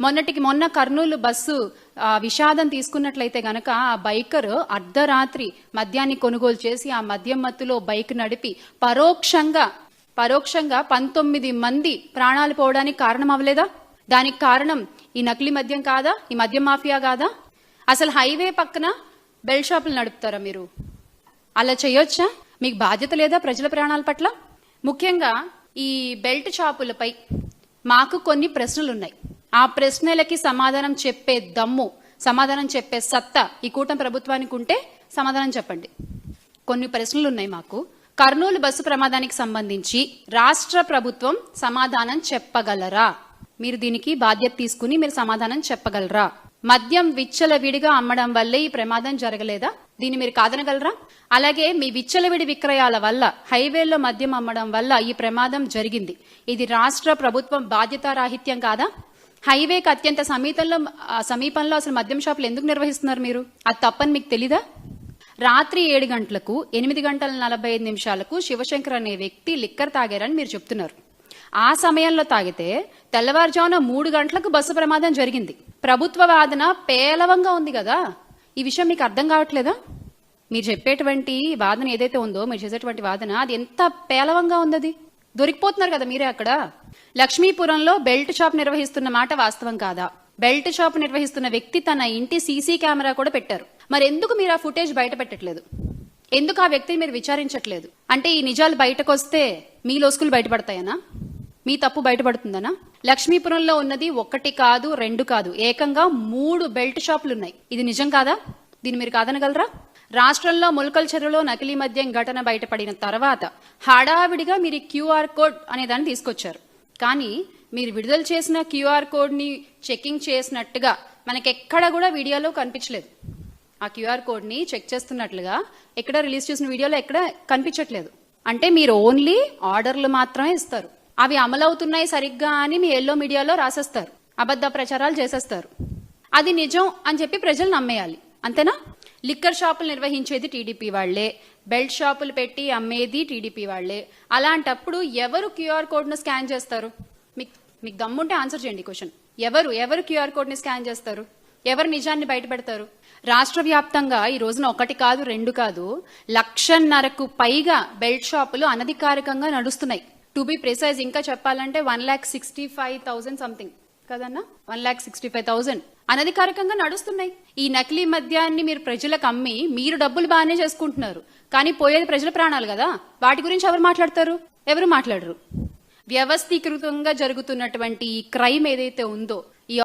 మొన్నటికి మొన్న కర్నూలు బస్సు విషాదం తీసుకున్నట్లయితే గనక ఆ బైకర్ అర్ధరాత్రి మద్యాన్ని కొనుగోలు చేసి ఆ మద్యం మత్తులో బైక్ నడిపి పరోక్షంగా పరోక్షంగా పంతొమ్మిది మంది ప్రాణాలు పోవడానికి కారణం అవ్వలేదా దానికి కారణం ఈ నకిలీ మద్యం కాదా? ఈ మద్యం మాఫియా కాదా? అసలు హైవే పక్కన బెల్ షాపులు నడుపుతారా మీరు? అలా చేయొచ్చా? మీకు బాధ్యత లేదా ప్రజల ప్రాణాల పట్ల? ముఖ్యంగా ఈ బెల్ట్ షాపులపై మాకు కొన్ని ప్రశ్నలు ఉన్నాయి ఆ ప్రశ్నలకి సమాధానం చెప్పే దమ్ము సమాధానం చెప్పే సత్తా ఈ కూటమి ప్రభుత్వానికి ఉంటే సమాధానం చెప్పండి. కొన్ని ప్రశ్నలు ఉన్నాయి మాకు. కర్నూలు బస్సు ప్రమాదానికి సంబంధించి రాష్ట్ర ప్రభుత్వం సమాధానం చెప్పగలరా? మీరు దీనికి బాధ్యత తీసుకుని మీరు సమాధానం చెప్పగలరా? మద్యం విచ్చలవిడిగా అమ్మడం వల్లే ఈ ప్రమాదం జరగలేదా? దీన్ని మీరు కాదనగలరా? అలాగే మీ విచ్చలవిడి విక్రయాల వల్ల హైవేల్లో మద్యం అమ్మడం వల్ల ఈ ప్రమాదం జరిగింది. ఇది రాష్ట్ర ప్రభుత్వం బాధ్యతారాహిత్యం కాదా? హైవేకి అత్యంత సమీపంలో సమీపంలో అసలు మద్యం షాపులు ఎందుకు నిర్వహిస్తున్నారు మీరు? అది తప్పని మీకు తెలీదా? రాత్రి ఏడు గంటలకు ఎనిమిది గంటల నలభై ఐదు నిమిషాలకు శివశంకర్ అనే వ్యక్తి లిక్కర్ తాగారని మీరు చెప్తున్నారు. ఆ సమయంలో తాగితే తెల్లవారుజామున మూడు గంటలకు బస్సు ప్రమాదం జరిగింది. ప్రభుత్వ వాదన పేలవంగా ఉంది కదా? ఈ విషయం మీకు అర్థం కావట్లేదా? మీరు చెప్పేటువంటి వాదన ఏదైతే ఉందో మీరు చేసేటువంటి వాదన అది ఎంత పేలవంగా ఉంది అది? దొరికిపోతున్నారు కదా మీరే అక్కడ? లక్ష్మీపురంలో బెల్ట్ షాప్ నిర్వహిస్తున్న మాట వాస్తవం కాదా? బెల్ట్ షాప్ నిర్వహిస్తున్న వ్యక్తి తన ఇంటి సీసీ కెమెరా కూడా పెట్టారు. మరి ఎందుకు మీరు ఆ ఫుటేజ్ బయట పెట్టట్లేదు? ఎందుకు ఆ వ్యక్తిని మీరు విచారించట్లేదు? అంటే ఈ నిజాలు బయటకు వస్తే మీ లోసుకులు బయటపడతాయనా? మీ తప్పు బయటపడుతుందనా? లక్ష్మీపురంలో ఉన్నది ఒకటి కాదు రెండు కాదు ఏకంగా మూడు బెల్ట్ షాపులు ఉన్నాయి ఇది నిజం కాదా? దీన్ని మీరు కాదనగలరా? రాష్ట్రంలో ములకల చెరువులో నకిలీ మద్యం ఘటన బయటపడిన తర్వాత హడావిడిగా మీరు క్యూఆర్ కోడ్ అనే దాన్ని తీసుకొచ్చారు. కానీ మీరు విడుదల చేసిన క్యూఆర్ కోడ్ని చెకింగ్ చేసినట్టుగా మనకెక్కడ కూడా వీడియోలో కనిపించలేదు. ఆ క్యూఆర్ కోడ్ని చెక్ చేస్తున్నట్లుగా ఎక్కడ రిలీజ్ చేసిన వీడియోలో ఎక్కడ కనిపించట్లేదు. అంటే మీరు ఓన్లీ ఆర్డర్లు మాత్రమే ఇస్తారు. అవి అమలవుతున్నాయి సరిగ్గా అని మీ ఎల్లో మీడియాలో రాసేస్తారు. అబద్ధ ప్రచారాలు చేసేస్తారు. అది నిజం అని చెప్పి ప్రజలు నమ్మేయాలి. అంతేనా? లిక్కర్ షాపులు నిర్వహించేది టీడీపీ వాళ్ళే బెల్ట్ షాపులు పెట్టి అమ్మేది టీడీపీ వాళ్ళే అలాంటప్పుడు ఎవరు క్యూఆర్ కోడ్ను స్కాన్ చేస్తారు? మీకు మీకు దమ్ముంటే ఆన్సర్ చేయండి క్వశ్చన్. ఎవరు ఎవరు క్యూఆర్ కోడ్ని స్కాన్ చేస్తారు? ఎవరు నిజాన్ని బయటపెడతారు? రాష్ట్ర వ్యాప్తంగా ఈ రోజున ఒకటి కాదు రెండు కాదు లక్షన్నరకు పైగా బెల్ట్ షాపులు అనధికారికంగా నడుస్తున్నాయి. టు బి ప్రిసైజ్ ఇంకా చెప్పాలంటే one lakh sixty five thousand something. కదన్నా? One lakh sixty five thousand అనధికారికంగా నడుస్తున్నాయి. ఈ నకిలీ మద్యాన్ని మీరు ప్రజలకు అమ్మి మీరు డబ్బులు బాగానే చేసుకుంటున్నారు. కానీ పోయేది ప్రజల ప్రాణాలు కదా. వాటి గురించి ఎవరు మాట్లాడతారు? ఎవరు మాట్లాడరు? వ్యవస్థీకృతంగా జరుగుతున్నటువంటి ఈ క్రైమ్ ఏదైతే ఉందో